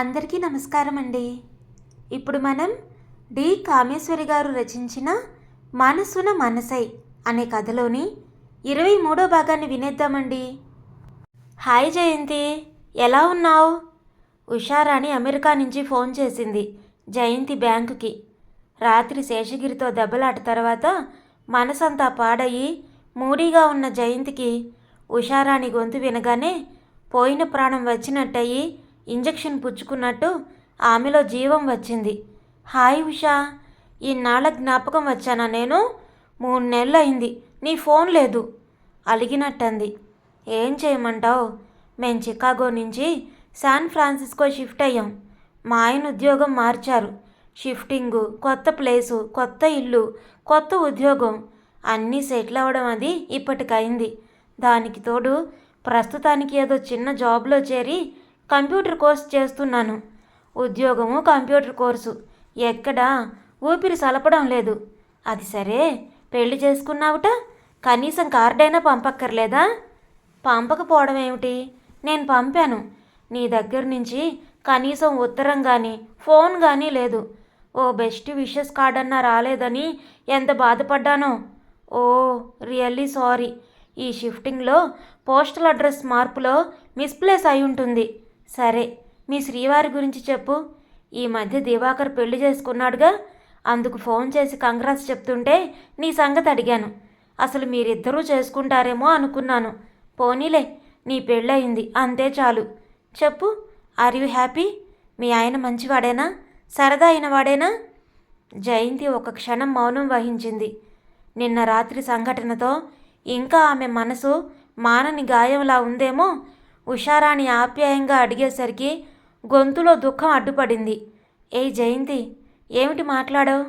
అందరికీ నమస్కారం అండి ఇప్పుడు మనం డి. కామేశ్వరి గారు రచించిన మనసున మనసై అనే కథలోని ఇరవై మూడో భాగాన్ని వినేద్దామండి. హాయ్ జయంతి ఎలా ఉన్నావు? ఉషారాణి అమెరికా నుంచి ఫోన్ చేసింది జయంతి బ్యాంకుకి. రాత్రి శేషగిరితో దెబ్బలాట తర్వాత మనసంతా పాడయి మూడీగా ఉన్న జయంతికి ఉషారాణి గొంతు వినగానే పోయిన ప్రాణం వచ్చినట్టయి ఇంజెక్షన్ పుచ్చుకున్నట్టు ఆమెలో జీవం వచ్చింది. హాయ్ ఉషా ఇన్నాళ్ళ జ్ఞాపకం వచ్చానా నేను? మూడు నెలలు అయింది నీ ఫోన్ లేదు అలిగినట్టంది. ఏం చేయమంటావు? మేం చికాగో నుంచి శాన్ ఫ్రాన్సిస్కో షిఫ్ట్ అయ్యాం. మా ఆయన ఉద్యోగం మార్చారు. షిఫ్టింగు కొత్త ప్లేసు కొత్త ఇల్లు కొత్త ఉద్యోగం అన్నీ సెటిల్ అవ్వడం అది ఇప్పటికైంది దానికి తోడు ప్రస్తుతానికి ఏదో చిన్న జాబ్లో చేరి కంప్యూటర్ కోర్స్ చేస్తున్నాను. ఉద్యోగము కంప్యూటర్ కోర్సు. ఎక్కడా ఊపిరి సలపడం లేదు. అది సరే పెళ్ళి చేసుకున్నావుట? కనీసం కార్డైనా పంపక్కర్లేదా? పంపకపోవడం ఏమిటి? నేను పంపాను. నీ దగ్గర నుంచి కనీసం ఉత్తరం కానీ ఫోన్ కానీ లేదు. ఓ బెస్ట్ విషెస్ కార్డ్ అన్నా రాలేదని ఎంత బాధపడ్డానో. Oh really sorry. ఈ షిఫ్టింగ్లో పోస్టల్ అడ్రస్ మార్పులో మిస్ప్లేస్ అయి ఉంటుంది. సరే మీ శ్రీవారి గురించి చెప్పు. ఈ మధ్య దివాకర్ పెళ్ళి చేసుకున్నాడుగా. అందుకు ఫోన్ చేసి కంగ్రాస్ చెప్తుంటే నీ సంగతి అడిగాను. అసలు మీరిద్దరూ చేసుకుంటారేమో అనుకున్నాను. పోనీలే నీ పెళ్ళయింది అంతే చాలు. చెప్పు ఆర్ యు హ్యాపీ? మీ ఆయన మంచివాడేనా? సరదా అయిన వాడేనా జయంతి ఒక క్షణం మౌనం వహించింది. నిన్న రాత్రి సంఘటనతో ఇంకా ఆమె మనసు మానని గాయంలా ఉందేమో ఉషారాణి ఆప్యాయంగా అడిగేసరికి గొంతులో దుఃఖం అడ్డుపడింది. ఏ జయంతి? ఏమిటి మాట్లాడావు?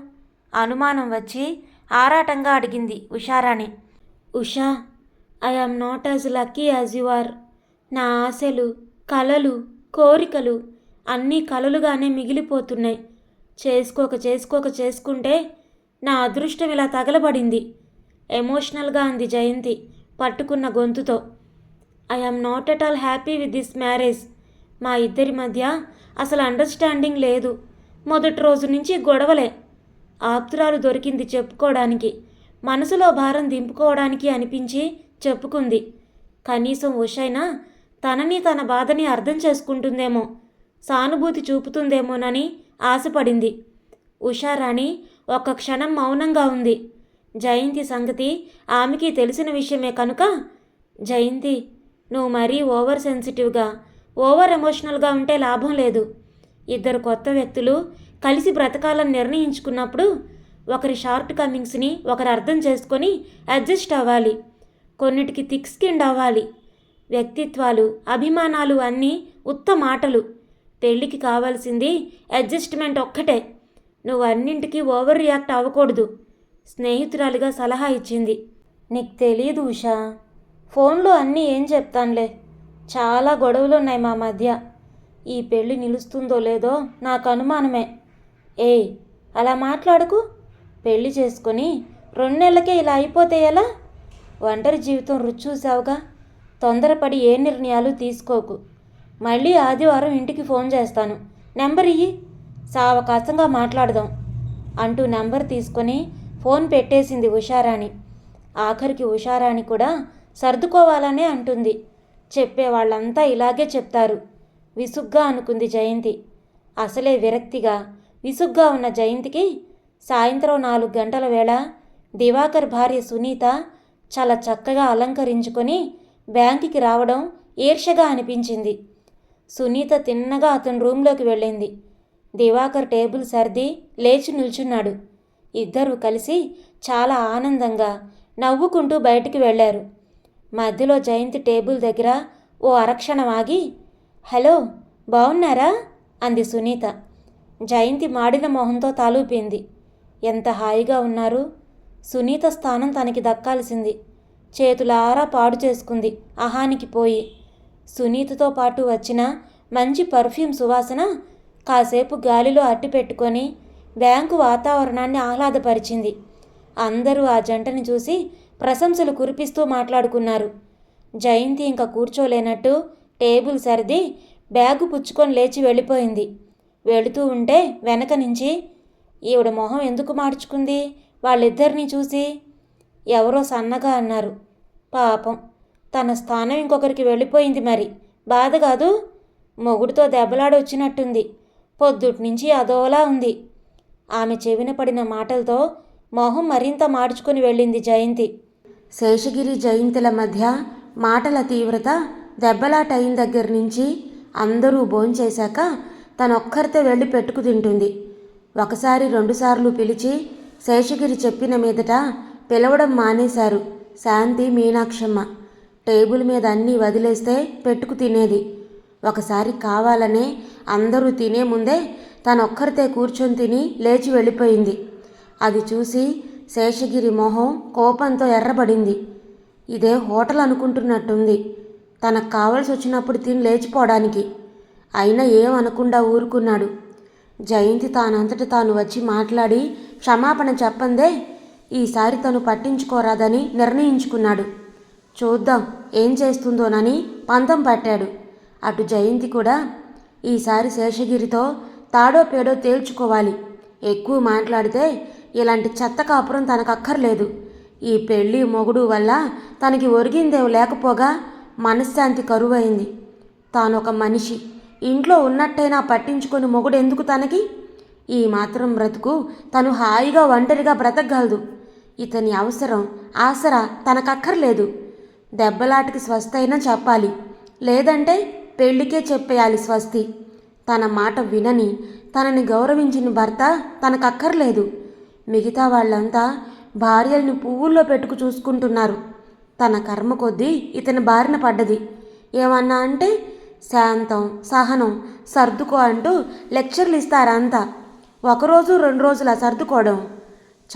అనుమానం వచ్చి ఆరాటంగా అడిగింది Usharani. Usha I am not as lucky as you are నా ఆశలు కలలు కోరికలు అన్నీ కలలుగానే మిగిలిపోతున్నాయి. చేసుకోక చేసుకోక చేసుకుంటే నా అదృష్టం ఇలా తగలబడింది. ఎమోషనల్గా అంది జయంతి పట్టుకున్న గొంతుతో. I am not at all happy with this marriage మా ఇద్దరి మధ్య అసలు అండర్స్టాండింగ్ లేదు. మొదటి రోజు నుంచి గొడవలే. ఆప్తురాలు దొరికింది చెప్పుకోవడానికి మనసులో భారం దింపుకోవడానికి అనిపించి చెప్పుకుంది. కనీసం ఉషైనా తనని తన బాధని అర్థం చేసుకుంటుందేమో సానుభూతి చూపుతుందేమోనని ఆశపడింది. ఉషారాణి ఒక్క క్షణం మౌనంగా ఉంది. జయంతి సంగతి ఆమెకి తెలిసిన విషయమే కనుక జయంతి నువ్వు మరీ ఓవర్ సెన్సిటివ్గా ఓవర్ ఎమోషనల్గా ఉంటే లాభం లేదు. ఇద్దరు కొత్త వ్యక్తులు కలిసి బ్రతకాలని నిర్ణయించుకున్నప్పుడు ఒకరి షార్ట్ కమింగ్స్ని ఒకరు అర్థం చేసుకొని అడ్జస్ట్ అవ్వాలి. కొన్నిటికి థిక్ స్కిండ్ అవ్వాలి. వ్యక్తిత్వాలు అభిమానాలు అన్నీ ఉత్త మాటలు. పెళ్ళికి కావాల్సింది అడ్జస్ట్మెంట్ ఒక్కటే. నువ్వు అన్నింటికీ ఓవర్ రియాక్ట్ అవ్వకూడదు. స్నేహితురాలిగా సలహా ఇచ్చింది. నీకు తెలియదు ఉషా. ఫోన్లో అన్నీ ఏం చెప్తానులే. చాలా గొడవలు ఉన్నాయి మా మధ్య. ఈ పెళ్ళి నిలుస్తుందో లేదో నాకు అనుమానమే. ఏయ్ అలా మాట్లాడకు. పెళ్ళి చేసుకొని రెండు నెలలకే ఇలా అయిపోతే ఎలా? ఒంటరి జీవితం రుచి చూసావుగా. తొందరపడి ఏ నిర్ణయాలు తీసుకోకు. మళ్ళీ ఆదివారం ఇంటికి ఫోన్ చేస్తాను. నెంబర్ ఇయ్యి. సావకాశంగా మాట్లాడదాం అంటూ నెంబర్ తీసుకొని ఫోన్ పెట్టేసింది ఉషారాణి. ఆఖరికి ఉషారాణి కూడా సర్దుకోవాలనే అంటుంది. చెప్పే వాళ్ళంతా ఇలాగే చెప్తారు. విసుగ్గా అనుకుంది జయంతి. అసలే విరక్తిగా. విసుగ్గా ఉన్న జయంతికి సాయంత్రం నాలుగు గంటల వేళ దివాకర్ భార్య సునీత చాలా చక్కగా అలంకరించుకొని బ్యాంకుకి రావడం ఈర్షగా అనిపించింది. సునీత తిన్నగా అతని రూంలోకి వెళ్ళింది. దివాకర్ టేబుల్ సర్ది లేచి నిల్చున్నాడు. ఇద్దరూ కలిసి చాలా ఆనందంగా నవ్వుకుంటూ బయటికి వెళ్ళారు. మధ్యలో జయంతి టేబుల్ దగ్గర ఓ అరక్షణం ఆగి హలో బాగున్నారా అంది సునీత. జయంతి మాడిన మొహంతో తాలూపింది. ఎంత హాయిగా ఉన్నారు? సునీత స్థానం తనకి దక్కాల్సింది. చేతులారా పాడు చేసుకుంది అహానికి పోయి. సునీతతో పాటు వచ్చిన మంచి పర్ఫ్యూమ్ సువాసన కాసేపు గాలిలో అట్టి పెట్టుకొని బ్యాంకు వాతావరణాన్ని ఆహ్లాదపరిచింది. అందరూ ఆ జంటని చూసి ప్రశంసలు కురిపిస్తూ మాట్లాడుకున్నారు. జయంతి ఇంకా కూర్చోలేనట్టు టేబుల్ సర్ది బ్యాగు పుచ్చుకొని లేచి వెళ్ళిపోయింది. వెళుతూ ఉంటే వెనక నుంచి ఈవిడ మొహం ఎందుకు మార్చుకుంది? వాళ్ళిద్దరినీ చూసి ఎవరో సన్నగా అన్నారు. పాపం తన స్థానం ఇంకొకరికి వెళ్ళిపోయింది మరి. బాధ కాదు మొగుడితో దెబ్బలాడొచ్చినట్టుంది. పొద్దుటి నుంచి అదోలా ఉంది. ఆమె చెవిన పడిన మాటలతో మొహం మరింత మార్చుకుని వెళ్ళింది జయంతి. శేషగిరి జయంతుల మధ్య మాటల తీవ్రత దెబ్బలా టైం దగ్గర నుంచి అందరూ భోంచేశాక తనొక్కరితే వెళ్ళి పెట్టుకు తింటుంది. ఒకసారి రెండుసార్లు పిలిచి శేషగిరి చెప్పిన మీదట పిలవడం మానేశారు శాంతి మీనాక్షమ్మ. టేబుల్ మీద అన్నీ వదిలేస్తే పెట్టుకు తినేది. ఒకసారి కావాలనే అందరూ తినే ముందే తనొక్కరితే కూర్చొని తిని లేచి వెళ్ళిపోయింది. అది చూసి శేషగిరి మొహం కోపంతో ఎర్రబడింది. ఇదే హోటల్ అనుకుంటున్నట్టుంది. తనకు కావలసి వచ్చినప్పుడు తిని లేచిపోవడానికి. అయినా ఏమనకుండా ఊరుకున్నాడు. జయంతి తానంతట తాను వచ్చి మాట్లాడి క్షమాపణ చెప్పందే. ఈసారి తను పట్టించుకోరాదని నిర్ణయించుకున్నాడు. చూద్దాం ఏం చేస్తుందోనని పంతం పట్టాడు. అటు జయంతి కూడా ఈసారి శేషగిరితో తాడో పేడో తేల్చుకోవాలి. ఎక్కువ మాట్లాడితే ఇలాంటి చెత్త కాపురం తనకు అక్కర్లేదు ఈ పెళ్ళి మొగుడు వల్ల తనకి ఒరిగిందేం లేకపోగా మనశ్శాంతి కరువైంది. తానొక మనిషి. ఇంట్లో ఉన్నట్టయినా పట్టించుకొని మొగుడు ఎందుకు తనకి? ఈ మాత్రం బ్రతుకు తను హాయిగా ఒంటరిగా బ్రతకగలదు. ఇతని అవసరం ఆసరా తనకక్కర్లేదు. దెబ్బలాటికి స్వస్థైనా చెప్పాలి. లేదంటే పెళ్ళికే చెప్పేయాలి స్వస్తి. తన మాట వినని తనని గౌరవించిన భర్త తనకక్కర్లేదు. మిగతా వాళ్ళంతా భార్యల్ని పువ్వుల్లో పెట్టుకు చూసుకుంటున్నారు. తన కర్మ కొద్దీ ఇతని బారిన పడ్డది. ఏమన్నా అంటే శాంతం సహనం సర్దుకో అంటూ లెక్చర్లు ఇస్తారంతా ఒకరోజు రెండు రోజుల సర్దుకోవడం.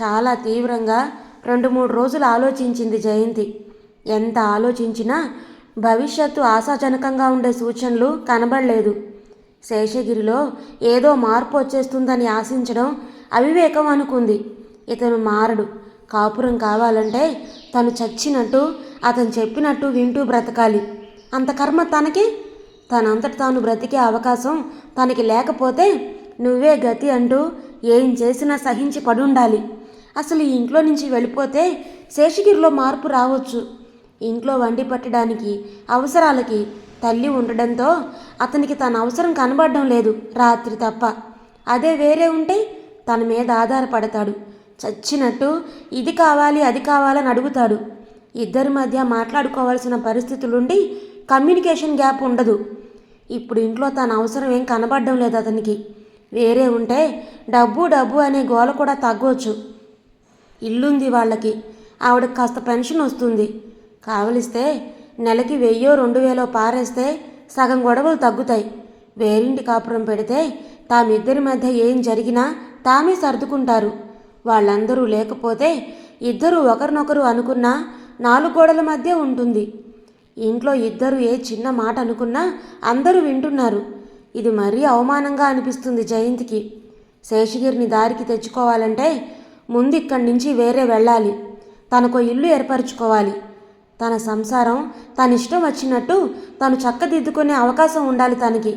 చాలా తీవ్రంగా రెండు మూడు రోజులు ఆలోచించింది జయంతి. ఎంత ఆలోచించినా భవిష్యత్తు ఆశాజనకంగా ఉండే సూచనలు కనబడలేదు. శేషగిరిలో ఏదో మార్పు వచ్చేస్తుందని ఆశించడం అవివేకం అనుకుంది. ఇతను మారడు. కాపురం కావాలంటే తను చచ్చినట్టు అతను చెప్పినట్టు వింటూ బ్రతకాలి. అంత కర్మ తనకి? తనంతట తాను బ్రతికే అవకాశం తనకి లేకపోతే నువ్వే గతి అంటూ ఏం చేసినా సహించి పడుండాలి. అసలు ఈ ఇంట్లో నుంచి వెళ్ళిపోతే శేషగిరిలో మార్పు రావచ్చు. ఇంట్లో వండి పట్టడానికి అవసరాలకి తల్లి ఉండడంతో అతనికి తన అవసరం కనబడడం లేదు రాత్రి తప్ప. అదే వేరే ఉంటే తన మీద ఆధారపడతాడు. చచ్చినట్టు ఇది కావాలి అది కావాలని అడుగుతాడు. ఇద్దరి మధ్య మాట్లాడుకోవాల్సిన పరిస్థితులుండి కమ్యూనికేషన్ గ్యాప్ ఉండదు. ఇప్పుడు ఇంట్లో తన అవసరం ఏం కనబడడం లేదు అతనికి. వేరే ఉంటే డబ్బు డబ్బు అనే గోల కూడా తగ్గవచ్చు ఇల్లుంది వాళ్ళకి. ఆవిడకి కాస్త పెన్షన్ వస్తుంది. కావలిస్తే నెలకి వెయ్యో రెండు వేలో పారేస్తే సగం గొడవలు తగ్గుతాయి. వేరింటి కాపురం పెడితే తామిద్దరి మధ్య ఏం జరిగినా తామే సర్దుకుంటారు. వాళ్ళందరూ లేకపోతే ఇద్దరు ఒకరినొకరు అనుకున్నా నాలుగు గోడల మధ్య ఉంటుంది. ఇంట్లో ఇద్దరు ఏ చిన్న మాట అనుకున్నా అందరూ వింటున్నారు. ఇది మరీ అవమానంగా అనిపిస్తుంది జయంతికి. శేషగిరిని దారికి తెచ్చుకోవాలంటే ముందు ఇక్కడి నుంచి వేరే వెళ్ళాలి. తనకు ఇల్లు ఏర్పరచుకోవాలి. తన సంసారం తన ఇష్టం వచ్చినట్టు తను చక్కదిద్దుకునే అవకాశం ఉండాలి తనకి.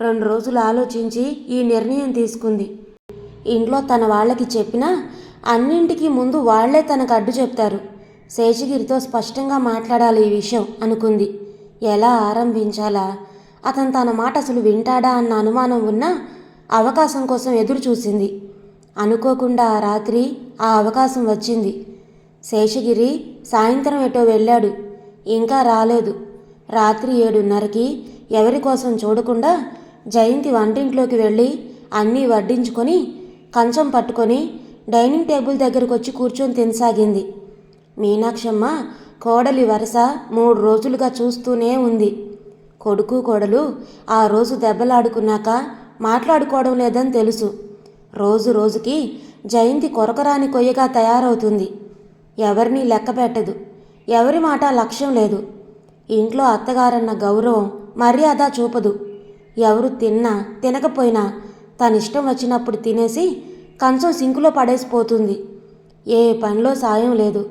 రెండు రోజులు ఆలోచించి ఈ నిర్ణయం తీసుకుంది. ఇంట్లో తన వాళ్ళకి చెప్పినా అన్నింటికీ ముందు వాళ్ళే తనకు అడ్డు చెప్తారు. శేషగిరితో స్పష్టంగా మాట్లాడాలి ఈ విషయం అనుకుంది. ఎలా ఆరంభించాలా? అతను తన మాట అసలు వింటాడా అన్న అనుమానం ఉన్నా అవకాశం కోసం ఎదురు చూసింది అనుకోకుండా ఆ రాత్రి ఆ అవకాశం వచ్చింది. శేషగిరి సాయంత్రం ఎటో వెళ్ళాడు. ఇంకా రాలేదు. రాత్రి ఏడున్నరకి ఎవరి కోసం చూడకుండా జయంతి వంటింట్లోకి వెళ్ళి అన్నీ వడ్డించుకొని కంచం పట్టుకొని డైనింగ్ టేబుల్ దగ్గరకు వచ్చి కూర్చొని తినసాగింది. మీనాక్షమ్మ కోడలి వరుస మూడు రోజులుగా చూస్తూనే ఉంది. కొడుకు కోడలు ఆ రోజు దెబ్బలాడుకున్నాక మాట్లాడుకోవడం లేదని తెలుసు. రోజు రోజుకి జయంతి కొరకరాని కొయ్యగా తయారవుతుంది. ఎవరిని లెక్క పెట్టదు. ఎవరి మాట లక్ష్యం లేదు. ఇంట్లో అత్తగారన్న గౌరవం మర్యాద చూపదు. ఎవరు తిన్నా తినకపోయినా తనిష్టం వచ్చినప్పుడు తినేసి కంచం సింకులో పడేసిపోతుంది. ఏ పనిలో సాయం లేదు.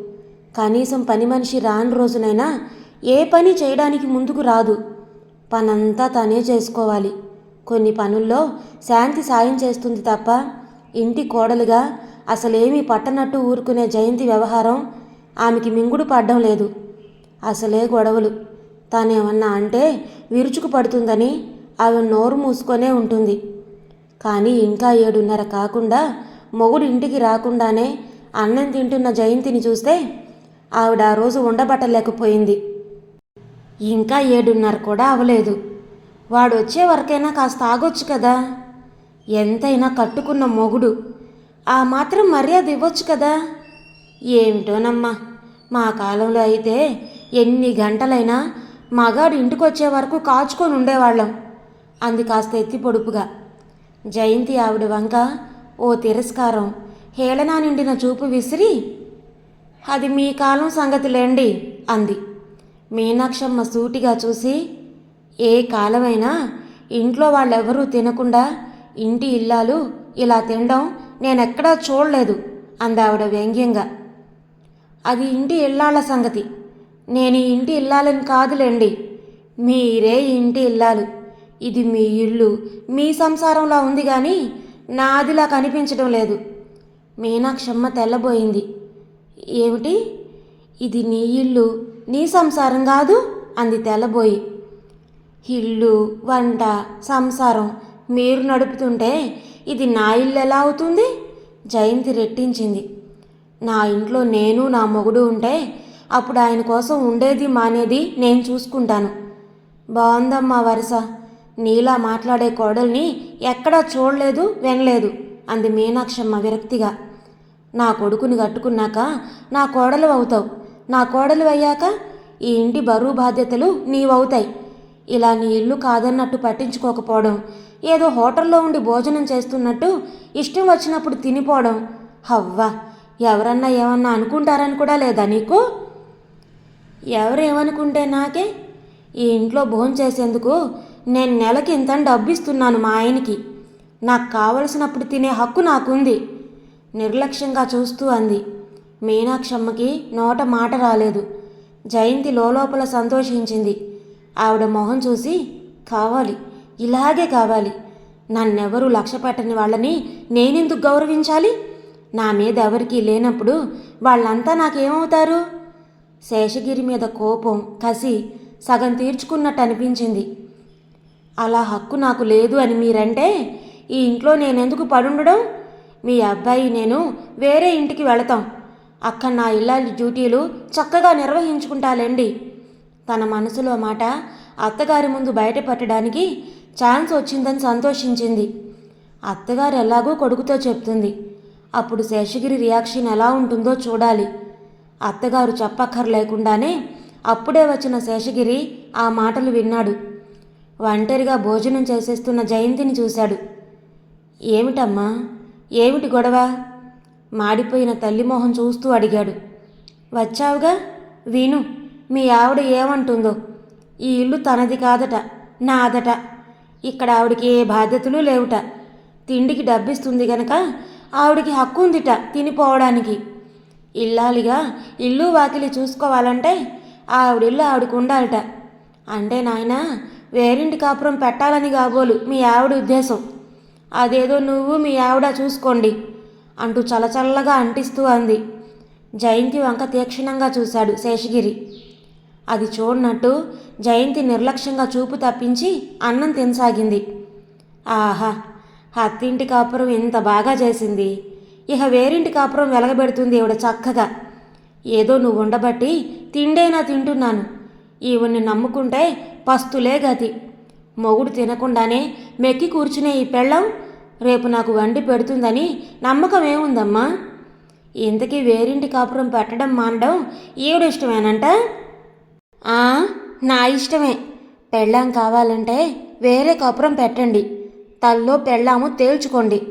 కనీసం పని మనిషి రాని రోజునైనా ఏ పని చేయడానికి ముందుకు రాదు. పనంతా తనే చేసుకోవాలి. కొన్ని పనుల్లో శాంతి సాయం చేస్తుంది తప్ప ఇంటి కోడలుగా అసలేమీ పట్టనట్టు ఊరుకునే జయంతి వ్యవహారం ఆమెకి మింగుడు పడ్డం లేదు. అసలే గొడవలు. తానేమన్నా అంటే విరుచుకు పడుతుందని ఆమె నోరు మూసుకొనే ఉంటుంది. కానీ ఇంకా ఏడున్నర కాకుండా మొగుడు ఇంటికి రాకుండానే అన్నం తింటున్న జయంతిని చూస్తే ఆవిడ ఆ రోజు ఉండబట్టలేకపోయింది. ఇంకా ఏడున్నర కూడా అవలేదు. వాడు వచ్చే వరకైనా కాస్త ఆగొచ్చు కదా. ఎంతైనా కట్టుకున్న మొగుడు ఆ మాత్రం మర్యాద ఇవ్వచ్చు కదా? ఏమిటోనమ్మా మా కాలంలో అయితే ఎన్ని గంటలైనా మగాడు ఇంటికి వచ్చే వరకు కాచుకొని ఉండేవాళ్ళం. అంది కాస్త ఎత్తి పొడుపుగా. జయంతి ఆవిడ వంక ఓ తిరస్కారం హేళనా నిండిన చూపు విసిరి అది మీ కాలం సంగతిలేండి అంది. మీనాక్షమ్మ సూటిగా చూసి ఏ కాలమైనా ఇంట్లో వాళ్ళెవరూ తినకుండా ఇంటి ఇల్లాలు ఇలా తినడం నేనెక్కడా చూడలేదు అందావిడ వ్యంగ్యంగా. అది ఇంటి ఇల్లాల సంగతి. నేను ఈ ఇంటి ఇల్లాలని కాదులేండి. మీరే ఇంటి ఇల్లాలు. ఇది మీ ఇల్లు. మీ సంసారంలా ఉంది కానీ నాదిలా కనిపించడం లేదు. మీనాక్షమ్మ తెల్లబోయింది. ఏమిటి? ఇది నీ ఇల్లు. నీ సంసారం కాదు? అంది తెల్లబోయి. ఇల్లు వంట సంసారం. మీరు నడుపుతుంటే ఇది నా ఇల్లు ఎలా అవుతుంది? జయంతి రెట్టించింది. నా ఇంట్లో నేను నా మొగుడు ఉంటే అప్పుడు ఆయన కోసం ఉండేది మానేది నేను చూసుకుంటాను. బాగుందమ్మా వరుస. నీలా మాట్లాడే కోడల్ని ఎక్కడా చూడలేదు వినలేదు అంది మీనాక్షమ్మ విరక్తిగా. నా కొడుకుని కట్టుకున్నాక నా కోడలు అవుతావు. నా కోడలు అయ్యాక ఈ ఇంటి బరువు బాధ్యతలు నీవవుతాయి. ఇలా నీ ఇల్లు కాదన్నట్టు పట్టించుకోకపోవడం ఏదో హోటల్లో ఉండి భోజనం చేస్తున్నట్టు ఇష్టం వచ్చినప్పుడు తినిపోవడం. హవ్వా ఎవరన్నా ఏమన్నా అనుకుంటారని కూడా లేదా నీకు? ఎవరేమనుకుంటే నాకే? ఈ ఇంట్లో భోజనం చేసేందుకు నేను నెలకి ఇంత డబ్బు ఇస్తున్నాను మా ఆయనకి. నాకు కావలసినప్పుడు తినే హక్కు నాకుంది. నిర్లక్ష్యంగా చూస్తూ అంది. మీనాక్షమ్మకి నోట మాట రాలేదు. జయంతి లోపల సంతోషించింది. ఆవిడ మొహం చూసి కావాలి ఇలాగే కావాలి. నన్నెవరూ లక్ష్య పెట్టని వాళ్ళని నేనెందుకు గౌరవించాలి? నా మీద ఎవరికీ లేనప్పుడు వాళ్ళంతా నాకేమవుతారు? శేషగిరి మీద కోపం కసి సగం తీర్చుకున్నట్టు అనిపించింది. అలా హక్కు నాకు లేదు అని మీరంటే ఈ ఇంట్లో నేనెందుకు పడుండడం? మీ అబ్బాయి నేను వేరే ఇంటికి వెళతాం. అక్కడ నా ఇల్లాలి డ్యూటీలు చక్కగా నిర్వహించుకుంటాలండి. తన మనసులో మాట అత్తగారి ముందు బయటపెట్టడానికి ఛాన్స్ వచ్చిందని సంతోషించింది. అత్తగారు ఎలాగో కొడుకుతో చెప్తుంది. అప్పుడు శేషగిరి రియాక్షన్ ఎలా ఉంటుందో చూడాలి. అత్తగారు చెప్పక్కర్లేకుండానే అప్పుడే వచ్చిన శేషగిరి ఆ మాటలు విన్నాడు. ఒంటరిగా భోజనం చేసేస్తున్న జయంతిని చూశాడు. ఏమిటమ్మా? ఏమిటి గొడవ? మాడిపోయిన తల్లి మొహం చూస్తూ అడిగాడు. వచ్చావుగా? విను మీ ఆవిడ ఏమంటుందో. ఈ ఇల్లు తనది కాదట నాదట. ఇక్కడ ఆవిడకి ఏ బాధ్యతలు లేవుట. తిండికి డబ్బిస్తుంది గనక ఆవిడికి హక్కు ఉందిట తినిపోవడానికి. ఇల్లాలిగా ఇల్లు వాకిలి చూసుకోవాలంటే ఆవిడిల్లు ఆవిడకు ఉండాలట. అంటే నాయన వేరింటి కాపురం పెట్టాలని కాబోలు మీ ఆవిడ ఉద్దేశం. అదేదో నువ్వు మీ ఆవిడ చూసుకోండి అంటూ చలచల్లగా అంటిస్తూ అంది. జయంతి వంక తీక్షణంగా చూశాడు శేషగిరి. అది చూడనట్టు జయంతి నిర్లక్ష్యంగా చూపు తప్పించి అన్నం తినసాగింది. ఆహా అత్తింటి కాపురం ఎంత బాగా చేసింది. ఇక వేరింటి కాపురం వెలగబెడుతుంది ఈవిడ చక్కగా. ఏదో నువ్వు ఉండబట్టి తిండైనా తింటున్నాను. ఈవిడ్ని నమ్ముకుంటే పస్తులే గతి. మొగుడు తినకుండానే మెక్కి కూర్చునే ఈ పెళ్ళం రేపు నాకు వండి పెడుతుందని నమ్మకం ఏముందమ్మా ఇంతకీ వేరింటి కాపురం పెట్టడం మానడం ఈవిడ ఇష్టమేనంట? నా ఇష్టమే. పెళ్ళాం కావాలంటే వేరే కాపురం పెట్టండి. తల్లో పెళ్ళాము తేల్చుకోండి.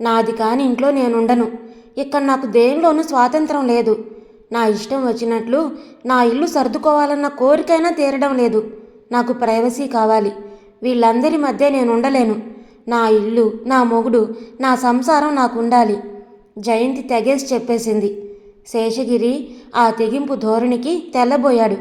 నాది కాని ఇంట్లో నేనుండను. ఇక్కడ నాకు దేనిలోనూ స్వాతంత్రం లేదు. నా ఇష్టం వచ్చినట్లు నా ఇల్లు సర్దుకోవాలన్న కోరికైనా తీరడం లేదు. నాకు ప్రైవసీ కావాలి. వీళ్ళందరి మధ్య నేను ఉండలేను నా ఇల్లు నా మొగుడు నా సంసారం నాకు ఉండాలి జయంతి తెగేసి చెప్పేసింది. శేషగిరి ఆ తెగింపు ధోరణికి తెల్లబోయాడు.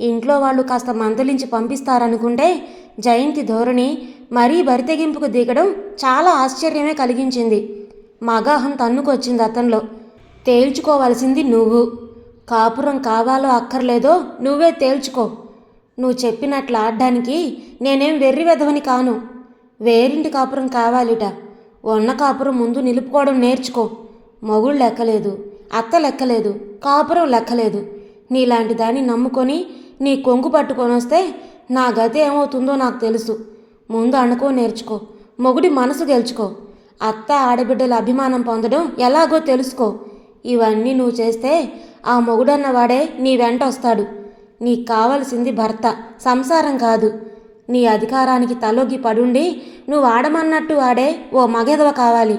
ఇంట్లో వాళ్ళు కాస్త మందలించి పంపిస్తారనుకుంటే జయంతి ధోరణి మరీ బరితెగింపుకు దిగడం చాలా ఆశ్చర్యమే కలిగించింది. మగాహం తన్నుకొచ్చింది అతనిలో. తేల్చుకోవలసింది నువ్వు. కాపురం కావాలో అక్కర్లేదో నువ్వే తేల్చుకో. నువ్వు చెప్పినట్లు ఆడడానికి నేనేం వెర్రి వెధవని కాను. వేరింటి కాపురం కావాలిట. ఉన్న కాపురం ముందు నిలుపుకోవడం నేర్చుకో. మొగుళ్ళు లెక్కలేదు అత్త లెక్కలేదు కాపురం లెక్కలేదు. నీలాంటి దాన్ని నమ్ముకొని నీ కొంగు పట్టుకొని వస్తే నా గతి ఏమవుతుందో నాకు తెలుసు. ముందు అనుకో నేర్చుకో. మొగుడి మనసు గెలుచుకో. అత్త ఆడబిడ్డల అభిమానం పొందడం ఎలాగో తెలుసుకో. ఇవన్నీ నువ్వు చేస్తే ఆ మొగుడన్న వాడే నీ వెంట వస్తాడు. నీకు కావలసింది భర్త సంసారం కాదు. నీ అధికారానికి తలొగ్గి పడుండి నువ్వు ఆడమన్నట్టు ఆడే ఓ మగెదవ కావాలి.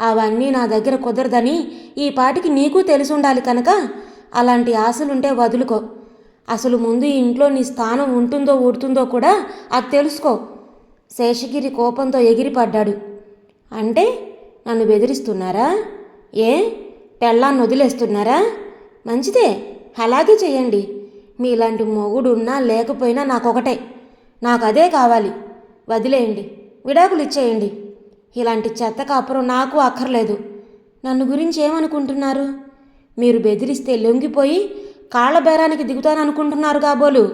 అవన్నీ నా దగ్గర కుదరదని ఈ పాటికి నీకు తెలిసుండాలి కనుక. అలాంటి ఆశలుంటే వదులుకో. అసలు ముందు ఇంట్లో నీ స్థానం ఉంటుందో ఊడుతుందో కూడా అది తెలుసుకో. శేషగిరి కోపంతో ఎగిరిపడ్డాడు. అంటే నన్ను బెదిరిస్తున్నారా? ఏ? పెళ్ళాన్ని వదిలేస్తున్నారా? మంచిదే. అలాగే చేయండి మీలాంటి మొగుడు ఉన్నా లేకపోయినా నాకొకటే. నాకు అదే కావాలి. వదిలేయండి. విడాకులు ఇచ్చేయండి. ఇలాంటి చెత్త కాపురం నాకు అక్కర్లేదు. నన్ను గురించి ఏమనుకుంటున్నారు? మీరు బెదిరిస్తే లొంగిపోయి కాళ్ళ బేరానికి దిగుతాననుకుంటున్నారు కాబోలు.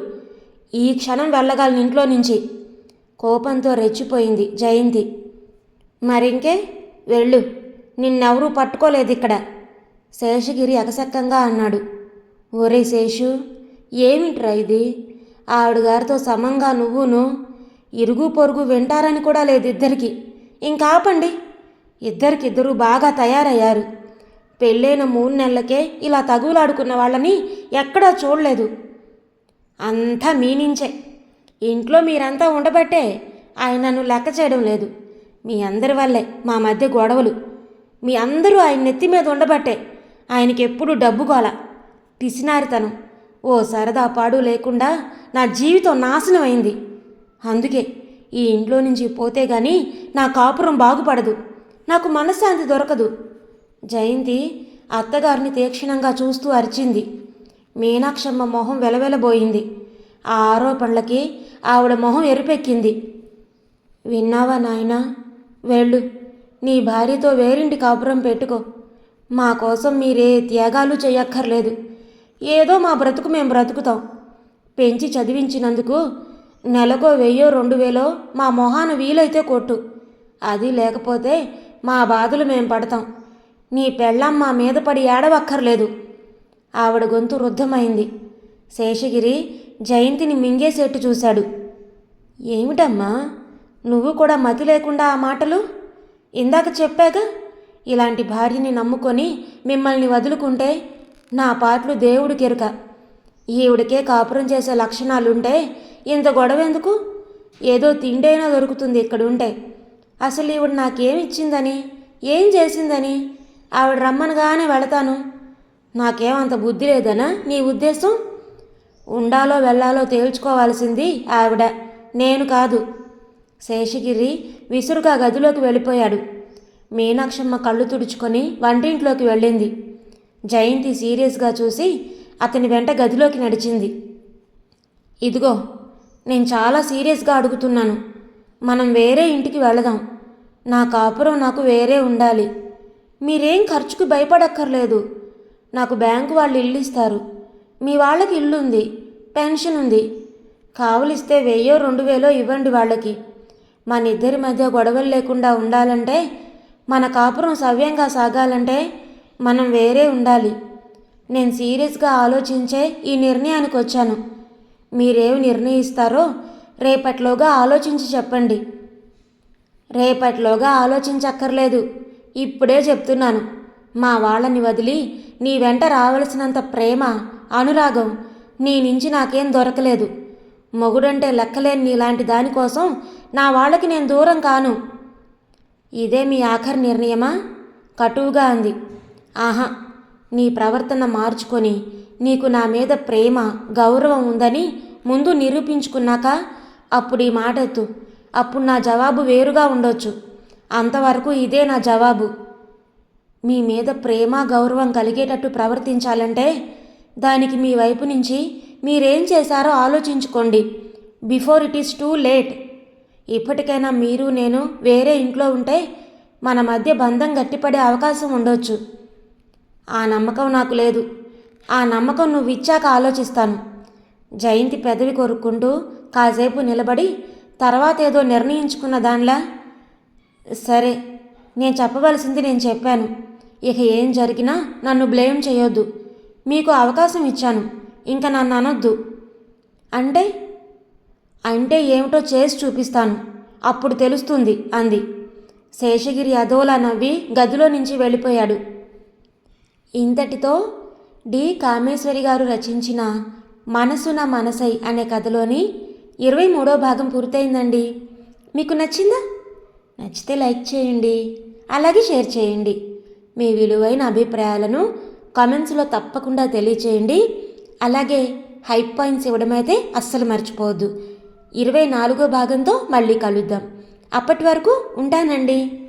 ఈ క్షణం వెళ్ళగలను ఇంట్లో నుంచి. కోపంతో రెచ్చిపోయింది జయంతి. మరింకే వెళ్ళు. నిన్నెవరూ పట్టుకోలేదు ఇక్కడ శేషగిరి అకసక్కంగా అన్నాడు. ఒరే శేషు ఏమిట్రా ఇది? ఆవిడ గారితో సమంగా నువ్వును ఇరుగు పొరుగు వింటారని కూడా లేదు ఇద్దరికి ఇంకాపండి. ఇద్దరికిద్దరూ బాగా తయారయ్యారు. పెళ్ళైన మూడు నెలలకే ఇలా తగులాడుకున్న వాళ్ళని ఎక్కడా చూడలేదు. అంతా మీనించే ఇంట్లో మీరంతా ఉండబట్టే ఆయన నన్ను లెక్క చేయడం లేదు. మీ అందరి వల్లే మా మధ్య గొడవలు. మీ అందరూ ఆయన నెత్తి మీద ఉండబట్టే ఆయనకి ఎప్పుడు డబ్బు గోల. పిసినారితనం. ఓ సరదా పాడు లేకుండా నా జీవితం నాశనం అయింది. అందుకే ఈ ఇంట్లో నుంచి పోతే గాని నా కాపురం బాగుపడదు. నాకు మనశ్శాంతి దొరకదు. జయంతి అత్తగారిని తీక్షణంగా చూస్తూ అరిచింది. మీనాక్షమ్మ మొహం వెలవెలబోయింది. ఆ ఆరోపణలకి ఆవిడ మొహం ఎరుపెక్కింది. విన్నావా నాయనా? వెళ్ళు. నీ భార్యతో వేరింటి కాపురం పెట్టుకో. మా కోసం మీరే త్యాగాలు చేయక్కర్లేదు ఏదో మా బ్రతుకు మేము బ్రతుకుతాం. పెంచి చదివించినందుకు నెలకో వెయ్యో రెండు వేలో మా మొహాన వీలైతే కొట్టు. అది లేకపోతే మా బాధలు మేము పడతాం. నీ పెళ్ళం మా మీద పడి ఏడవక్కర్లేదు. ఆవిడ గొంతు రుద్ధమైంది. శేషగిరి జయంతిని మింగేసేట్టు చూశాడు. ఏమిటమ్మా? నువ్వు కూడా మతి లేకుండా ఆ మాటలు? ఇందాక చెప్పాక ఇలాంటి భార్యని నమ్ముకొని మిమ్మల్ని వదులుకుంటే నా పాటలు దేవుడి కెరక. ఈవిడికే కాపురం చేసే లక్షణాలుంటే ఇంత గొడవ ఎందుకు ఏదో తిండైనా దొరుకుతుంది ఇక్కడ ఉంటే అసలు ఈవిడ నాకేమిచ్చిందని? ఏం చేసిందని? ఆవిడ రమ్మనగానే వెళతాను. నాకేమంత బుద్ధి లేదనా? నీ ఉద్దేశం? ఉండాలో వెళ్ళాలో తేల్చుకోవాల్సింది ఆవిడ. నేను కాదు. శేషగిరి విసురుగా గదిలోకి వెళ్ళిపోయాడు. మీనాక్షమ్మ కళ్ళు తుడుచుకొని వంటింట్లోకి వెళ్ళింది. జయంతి సీరియస్గా చూసి అతని వెంట గదిలోకి నడిచింది. ఇదిగో నేను చాలా సీరియస్గా అడుగుతున్నాను. మనం వేరే ఇంటికి వెళదాం. నా కాపురం నాకు వేరే ఉండాలి. మీరేం ఖర్చుకు భయపడక్కర్లేదు. నాకు బ్యాంకు వాళ్ళు ఇల్లు ఇస్తారు. మీ వాళ్ళకి ఇల్లు ఉంది పెన్షన్ ఉంది. కావులిస్తే వెయ్యో రెండు వేలో ఇవ్వండి వాళ్ళకి. మన ఇద్దరి మధ్య గొడవలు లేకుండా ఉండాలంటే మన కాపురం సవ్యంగా సాగాలంటే మనం వేరే ఉండాలి. నేను సీరియస్గా ఆలోచించే ఈ నిర్ణయానికి వచ్చాను. మీరేమి నిర్ణయిస్తారో రేపట్లోగా ఆలోచించి చెప్పండి. రేపట్లోగా ఆలోచించక్కర్లేదు. ఇప్పుడే చెప్తున్నాను. మా వాళ్ళని వదిలి నీ వెంట రావలసినంత ప్రేమ అనురాగం నీ నుంచి నాకేం దొరకలేదు. మొగుడంటే లెక్కలేని నీలాంటి దానికోసం నా వాళ్ళకి నేను దూరం కాను. ఇదే మీ ఆఖరి నిర్ణయమా? కటువుగా అంది. ఆహా నీ ప్రవర్తన మార్చుకొని నీకు నా మీద ప్రేమ గౌరవం ఉందని ముందు నిరూపించుకున్నాక అప్పుడు ఈ మాట ఎత్తు. అప్పుడు నా జవాబు వేరుగా ఉండొచ్చు. అంతవరకు ఇదే నా జవాబు. మీ మీద ప్రేమ గౌరవం కలిగేటట్టు ప్రవర్తించాలంటే దానికి మీ వైపు నుంచి మీరేం చేశారో ఆలోచించుకోండి. Before it is too late. ఇప్పటికైనా మీరు నేను వేరే ఇంట్లో ఉంటే మన మధ్య బంధం గట్టిపడే అవకాశం ఉండొచ్చు. ఆ నమ్మకం నాకు లేదు. ఆ నమ్మకం నువ్వు ఇచ్చాక ఆలోచిస్తాను. జయంతి పెదవి కొరుక్కుంటూ కాసేపు నిలబడి తర్వాత ఏదో నిర్ణయించుకున్న దానిలా సరే నేను చెప్పవలసింది నేను చెప్పాను. ఇక ఏం జరిగినా నన్ను బ్లేమ్ చేయొద్దు. మీకు అవకాశం ఇచ్చాను. ఇంకా నన్ను అనొద్దు. అంటే? అంటే ఏమిటో చేసి చూపిస్తాను. అప్పుడు తెలుస్తుంది అంది. శేషగిరి అదోలా నవ్వి గదిలో నుంచి వెళ్ళిపోయాడు. ఇంతటితో డి. కామేశ్వరి గారు రచించిన మనసున మనసై అనే కథలోని ఇరవై మూడో భాగం పూర్తయిందండి. మీకు నచ్చిందా? నచ్చితే లైక్ చేయండి అలాగే షేర్ చేయండి. మీ విలువైన అభిప్రాయాలను కామెంట్స్లో తప్పకుండా తెలియచేయండి. అలాగే హైప్ పాయింట్స్ ఇవ్వడం అయితే అస్సలు మర్చిపోవద్దు. ఇరవై నాలుగో భాగంతో మళ్ళీ కలుద్దాం. అప్పటి వరకు ఉంటానండి.